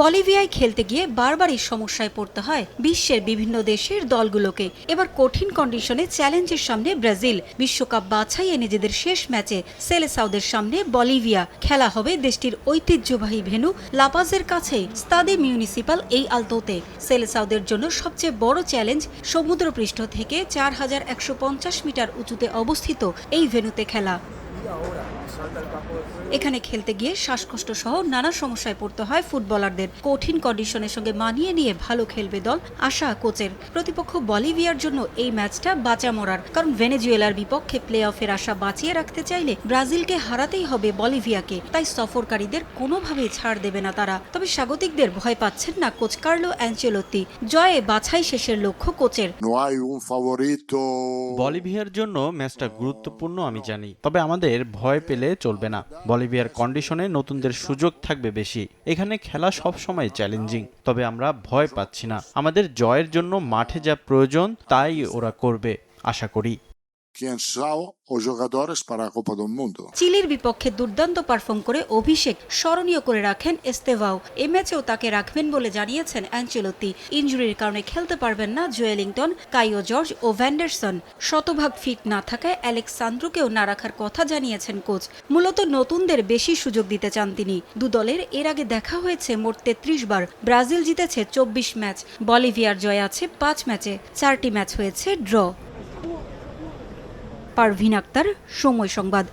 বলিভিয়ায় খেলতে গিয়ে বারবারই সমস্যায় পড়তে হয় বিশ্বের বিভিন্ন দেশের দলগুলোকে। এবার কঠিন কন্ডিশনে চ্যালেঞ্জের সামনে ব্রাজিল। বিশ্বকাপ বাছাইয়ে নিজেদের শেষ ম্যাচে সেলেসাউদের সামনে বলিভিয়া। খেলা হবে দেশটির ঐতিহ্যবাহী ভেন্যু লাপাজের কাছে, স্তাদে মিউনিসিপাল এই আলতোতে। সেলেসাউদের জন্য সবচেয়ে বড় চ্যালেঞ্জ সমুদ্রপৃষ্ঠ থেকে চার হাজার একশো পঞ্চাশ মিটার উঁচুতে অবস্থিত এই ভেন্যুতে খেলা। এখানে খেলতে গিয়ে শ্বাসকষ্ট সহ নানা সমস্যায় পড়তে হয় ফুটবলারদের। কঠিন কন্ডিশনের সঙ্গে মানিয়ে নিয়ে ভালো খেলবে দল আশা কোচের। প্রতিপক্ষ বলিভিয়ার জন্য এই ম্যাচটা বাঁচা মরার। কারণ ভেনেজুয়েলার বিপক্ষে প্লে অফের আশা বাঁচিয়ে রাখতে চাইলে ব্রাজিলকে হারাতেই হবে বলিভিয়াকে। তাই সফরকারীদের কোনোভাবেই ছাড় দেবে না তারা। তবে স্বাগতিকদের ভয় পাচ্ছেন না কোচ কার্লো অ্যাঞ্চেলোত্তি। জয়ে বাছাই শেষের লক্ষ্য কোচের. বলিভিয়ার জন্য ম্যাচটা গুরুত্বপূর্ণ আমি জানি। তবে আমাদের ভয় পেলে চলবে না। বলিভিয়ার কন্ডিশনে নতুনদের সুযোগ থাকবে বেশি। এখানে খেলা সবসময় চ্যালেঞ্জিং, তবে আমরা ভয় পাচ্ছি না। আমাদের জয়ের জন্য মাঠে যা প্রয়োজন, তাই ওরা করবে, আশা করি। Mundo. চিলির বিপক্ষে দুর্দান্ত পারফর্ম করে অভিষেক স্মরণীয় করে রাখেন এস্তেভাও। এ ম্যাচেও তাকে রাখবেন বলে জানিয়েছেন অ্যাঞ্চেলোত্তি। ইঞ্জুরির কারণে খেলতে পারবেন না জোয়েলিংটন কাইও জর্জ ও ভ্যান্ডারসন। শতভাগ ফিট না থাকায় অ্যালেক্সান্দ্রুকেও না রাখার কথা জানিয়েছেন কোচ। মূলত নতুনদের বেশি সুযোগ দিতে চান তিনি। দু দলের এর আগে দেখা হয়েছে মোট তেত্রিশ বার। ব্রাজিল জিতেছে চব্বিশ ম্যাচ। বলিভিয়ার জয় আছে পাঁচ ম্যাচে। চারটি ম্যাচ হয়েছে ড্র। পারভিন আক্তার সময় সংবাদ।